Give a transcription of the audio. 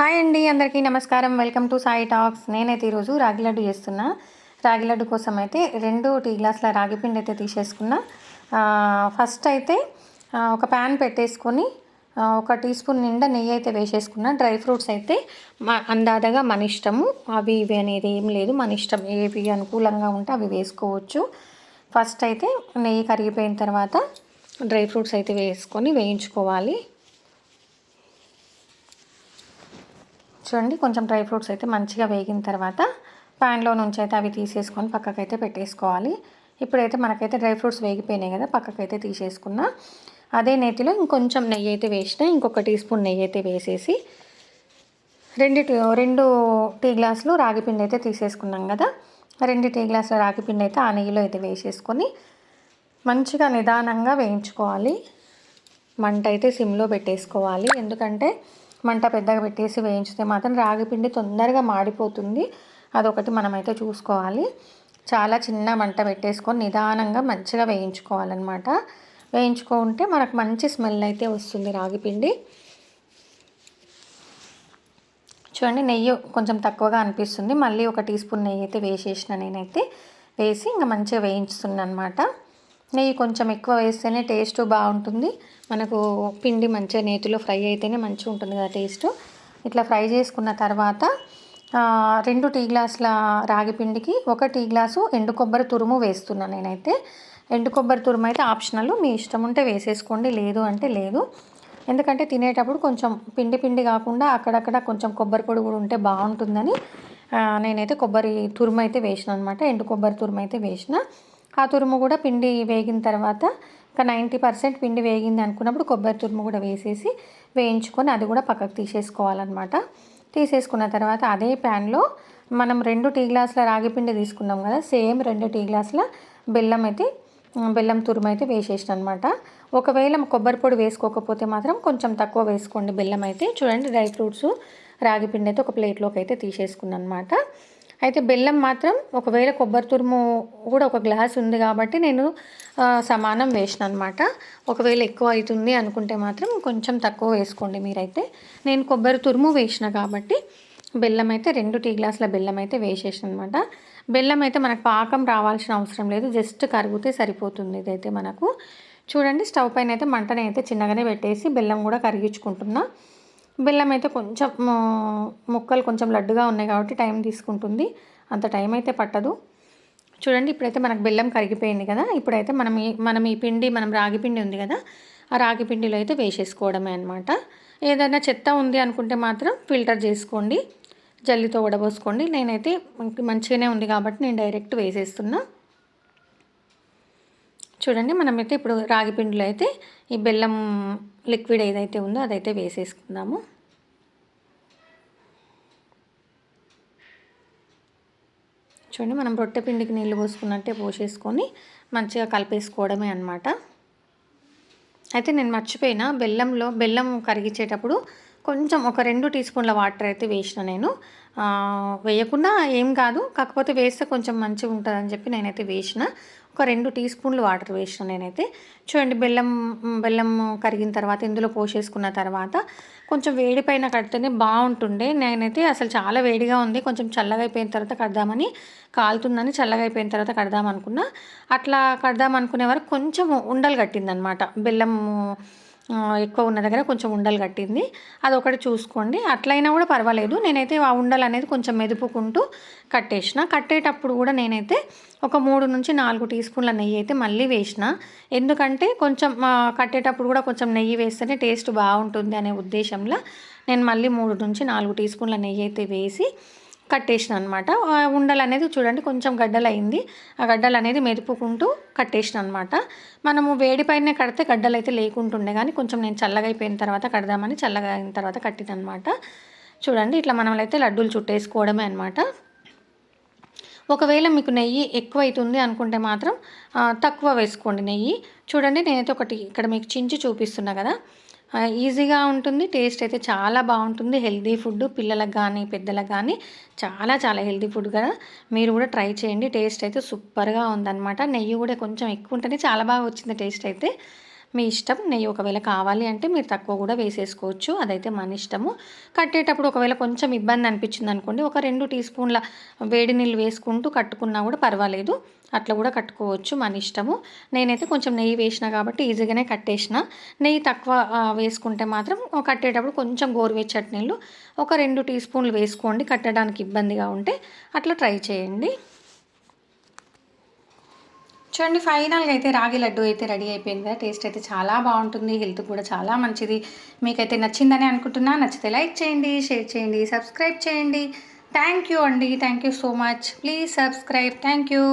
Hi అండి అందరికీ నమస్కారం. Welcome to Sai talks. నేనైతే ఈరోజు రాగి లడ్డు చేస్తున్నా. రాగి లడ్డు కోసం అయితే రెండు టీ గ్లాసుల రాగి పిండి అయితే తీసేసుకున్నా. ఫస్ట్ అయితే ఒక ప్యాన్ పెట్టేసుకొని ఒక టీ స్పూన్ నిండా నెయ్యి అయితే వేసేసుకున్నా. డ్రై ఫ్రూట్స్ అయితే మా అందాదగా మన ఇష్టము. అవి ఇవి అనేది ఏం లేదు. మన ఇష్టం ఏవి అనుకూలంగా ఉంటే అవి వేసుకోవచ్చు. ఫస్ట్ అయితే నెయ్యి కరిగిపోయిన తర్వాత డ్రై ఫ్రూట్స్ అయితే వేసుకొని వేయించుకోవాలి. చూడండి కొంచెం డ్రై ఫ్రూట్స్ అయితే మంచిగా వేగిన తర్వాత ప్యాన్లో నుంచి అయితే అవి తీసేసుకొని పక్కకైతే పెట్టేసుకోవాలి. ఇప్పుడైతే మనకైతే డ్రై ఫ్రూట్స్ వేగిపోయినాయి కదా పక్కకైతే తీసేసుకున్నా. అదే నేతిలో ఇంకొంచెం నెయ్యి అయితే వేసిన ఇంకొక టీ స్పూన్ నెయ్యి అయితే వేసేసి రెండు టీ రెండు టీ గ్లాసులు రాగి పిండి అయితే తీసేసుకున్నాం కదా. రెండు టీ గ్లాసుల రాగి పిండి అయితే ఆ నెయ్యిలో అయితే వేసేసుకొని మంచిగా నిదానంగా వేయించుకోవాలి. మంట అయితే సిమ్లో పెట్టేసుకోవాలి. ఎందుకంటే మంట పెద్దగా పెట్టేసి వేయించితే మాత్రం రాగి పిండి తొందరగా మాడిపోతుంది. అదొకటి మనమైతే చూసుకోవాలి. చాలా చిన్న మంట పెట్టేసుకొని నిదానంగా మంచిగా వేయించుకోవాలన్నమాట. వేయించుకుంటే మనకు మంచి స్మెల్ అయితే వస్తుంది రాగి పిండి. చూడండి నెయ్యి కొంచెం తక్కువగా అనిపిస్తుంది. మళ్ళీ ఒక టీ స్పూన్ నెయ్యి అయితే వేసేసిన నేనైతే వేసి ఇంకా మంచిగా వేయించుతున్నాను అనమాట నెయ్యి కొంచెం ఎక్కువ వేస్తేనే టేస్ట్ బాగుంటుంది. మనకు పిండి మంచిగా నేతిలో ఫ్రై అయితేనే మంచిగా ఉంటుంది కదా టేస్ట్. ఇట్లా ఫ్రై చేసుకున్న తర్వాత రెండు టీ గ్లాసుల రాగి పిండికి ఒక టీ గ్లాసు ఎండు కొబ్బరి తురుము వేస్తున్నాను నేనైతే. ఎండు కొబ్బరి తురుము అయితే ఆప్షనల్. మీ ఇష్టం ఉంటే వేసేసుకోండి లేదు అంటే లేదు. ఎందుకంటే తినేటప్పుడు కొంచెం పిండి పిండి కాకుండా అక్కడక్కడ కొంచెం కొబ్బరి పొడి కూడా ఉంటే బాగుంటుందని నేనైతే కొబ్బరి తురుము అయితే వేసిన అనమాట ఎండు కొబ్బరి తురుము అయితే వేసిన. ఆ తురుము కూడా పిండి వేగిన తర్వాత ఒక నైంటీ పర్సెంట్ పిండి వేగింది అనుకున్నప్పుడు కొబ్బరి తురుము కూడా వేసేసి వేయించుకొని అది కూడా పక్కకు తీసేసుకోవాలన్నమాట. తీసేసుకున్న తర్వాత అదే ప్యాన్లో మనం రెండు టీ గ్లాసుల రాగి పిండి తీసుకున్నాం కదా సేమ్ రెండు టీ గ్లాసుల బెల్లం అయితే బెల్లం తురుము అయితే వేసేసిన అనమాట ఒకవేళ కొబ్బరి పొడి వేసుకోకపోతే మాత్రం కొంచెం తక్కువ వేసుకోండి బెల్లం అయితే. చూడండి డ్రై ఫ్రూట్స్ రాగి పిండి అయితే ఒక ప్లేట్లోకి అయితే తీసేసుకున్నాను అనమాట అయితే బెల్లం మాత్రం ఒకవేళ కొబ్బరి తురుము కూడా ఒక గ్లాస్ ఉంది కాబట్టి నేను సమానం వేసిన అనమాట ఒకవేళ ఎక్కువ అవుతుంది అనుకుంటే మాత్రం కొంచెం తక్కువ వేసుకోండి మీరైతే. నేను కొబ్బరి తురుము వేసిన కాబట్టి బెల్లం అయితే రెండు టీ గ్లాసుల బెల్లం అయితే వేసేసిన అనమాట బెల్లం అయితే మనకు పాకం రావాల్సిన అవసరం లేదు జస్ట్ కరిగితే సరిపోతుంది ఇదైతే మనకు. చూడండి స్టవ్ పైన అయితే మంటని అయితే చిన్నగానే పెట్టేసి బెల్లం కూడా కరిగించుకుంటున్నా. బెల్లం అయితే కొంచెం ముక్కలు కొంచెం లడ్డుగా ఉన్నాయి కాబట్టి టైం తీసుకుంటుంది. అంత టైం అయితే పట్టదు. చూడండి ఇప్పుడైతే మనకు బెల్లం కరిగిపోయింది కదా. ఇప్పుడైతే మనం ఈ మనం ఈ పిండి మనం రాగి పిండి ఉంది కదా ఆ రాగి పిండిలో అయితే వేసేసుకోవడమే అనమాట ఏదైనా చెత్త ఉంది అనుకుంటే మాత్రం ఫిల్టర్ చేసుకోండి. జల్లితో వడబోసుకోండి. నేనైతే మంచిగానే ఉంది కాబట్టి నేను డైరెక్ట్ వేసేస్తున్నా. చూడండి మనమైతే ఇప్పుడు రాగి పిండిలో అయితే ఈ బెల్లం లిక్విడ్ ఏదైతే ఉందో అదైతే వేసేసుకుందాము. చూడండి మనం రొట్టె పిండికి నీళ్ళు పోసుకున్నట్టే పోసేసుకొని మంచిగా కలిపేసుకోవడమే అన్నమాట. అయితే నేను మర్చిపోయిన బెల్లంలో బెల్లం కరిగించేటప్పుడు కొంచెం ఒక రెండు టీ స్పూన్ల వాటర్ అయితే వేసిన నేను. వేయకుండా ఏం కాదు కాకపోతే వేస్తే కొంచెం మంచిగా ఉంటుందని చెప్పి నేనైతే వేసిన. ఒక రెండు టీ స్పూన్లు వాటర్ వేసిన నేనైతే చూడండి బెల్లం బెల్లం కరిగిన తర్వాత ఇందులో పోసేసుకున్న తర్వాత కొంచెం వేడి పైన కడితేనే బాగుంటుండే. నేనైతే అసలు చాలా వేడిగా ఉంది. కొంచెం చల్లగా అయిపోయిన తర్వాత కడదామని కాలుతుందని చల్లగా అయిపోయిన తర్వాత కడదాం అనుకున్నా అట్లా కడదాం అనుకునే వరకు కొంచెం ఉండలు కట్టిందనమాట. బెల్లం ఎక్కువ ఉన్న దగ్గర కొంచెం ఉండలు కట్టింది. అది ఒకటి చూసుకోండి. అట్లయినా కూడా పర్వాలేదు. నేనైతే ఆ ఉండలు అనేది కొంచెం మెదుపుకుంటూ కట్టేసిన. కట్టేటప్పుడు కూడా నేనైతే ఒక మూడు నుంచి నాలుగు టీ స్పూన్ల నెయ్యి అయితే మళ్ళీ వేసిన. ఎందుకంటే కొంచెం కట్టేటప్పుడు కూడా కొంచెం నెయ్యి వేస్తేనే టేస్ట్ బాగుంటుంది అనే ఉద్దేశంలో నేను మళ్ళీ మూడు నుంచి నాలుగు టీ స్పూన్ల నెయ్యి అయితే వేసి కట్టేసిన అనమాట ఉండలు అనేది చూడండి కొంచెం గడ్డలు అయింది ఆ గడ్డలు అనేది మెరుపుకుంటూ కట్టేసిన అనమాట మనము వేడి పైన కడితే గడ్డలు అయితే లేకుంటుండే కానీ కొంచెం నేను చల్లగా అయిపోయిన తర్వాత కడదామని చల్లగా అయిన తర్వాత కట్టింది అనమాట చూడండి ఇట్లా మనం అయితే లడ్డూలు చుట్టేసుకోవడమే అనమాట ఒకవేళ మీకు నెయ్యి ఎక్కువ అవుతుంది అనుకుంటే మాత్రం తక్కువ వేసుకోండి నెయ్యి. చూడండి నేనైతే ఒకటి ఇక్కడ మీకు చించి చూపిస్తున్నా కదా. ఈజీగా ఉంటుంది టేస్ట్ అయితే చాలా బాగుంటుంది. హెల్దీ ఫుడ్ పిల్లలకు కానీ పెద్దలకు కానీ చాలా చాలా హెల్దీ ఫుడ్ కదా. మీరు కూడా ట్రై చేయండి టేస్ట్ అయితే సూపర్గా ఉందన్నమాట. నెయ్యి కూడా కొంచెం ఎక్కువ ఉంటేనే చాలా బాగా వచ్చింది టేస్ట్ అయితే. మీ ఇష్టం. నెయ్యి ఒకవేళ కావాలి అంటే మీరు తక్కువ కూడా వేసేసుకోవచ్చు. అదైతే మన ఇష్టము. కట్టేటప్పుడు ఒకవేళ కొంచెం ఇబ్బంది అనిపించింది అనుకోండి ఒక రెండు టీ స్పూన్ల వేడి నీళ్ళు వేసుకుంటూ కట్టుకున్నా కూడా పర్వాలేదు. అట్లా కూడా కట్టుకోవచ్చు. మన ఇష్టము. నేనైతే కొంచెం నెయ్యి వేసిన కాబట్టి ఈజీగానే కట్టేసిన. నెయ్యి తక్కువ వేసుకుంటే మాత్రం కట్టేటప్పుడు కొంచెం గోరువెచ్చటి నీళ్ళు ఒక రెండు టీ స్పూన్లు వేసుకోండి. కట్టడానికి ఇబ్బందిగా ఉంటే అట్లా ట్రై చేయండి. చూడండి ఫైనల్గా అయితే రాగి లడ్డు అయితే రెడీ అయిపోయింది. కదా టేస్ట్ అయితే చాలా బాగుంటుంది హెల్త్ కూడా చాలా మంచిది. మీకైతే నచ్చిందని అనుకుంటున్నా నచ్చితే లైక్ చేయండి షేర్ చేయండి సబ్స్క్రైబ్ చేయండి. థ్యాంక్ యూ అండి thank you so much please subscribe thank you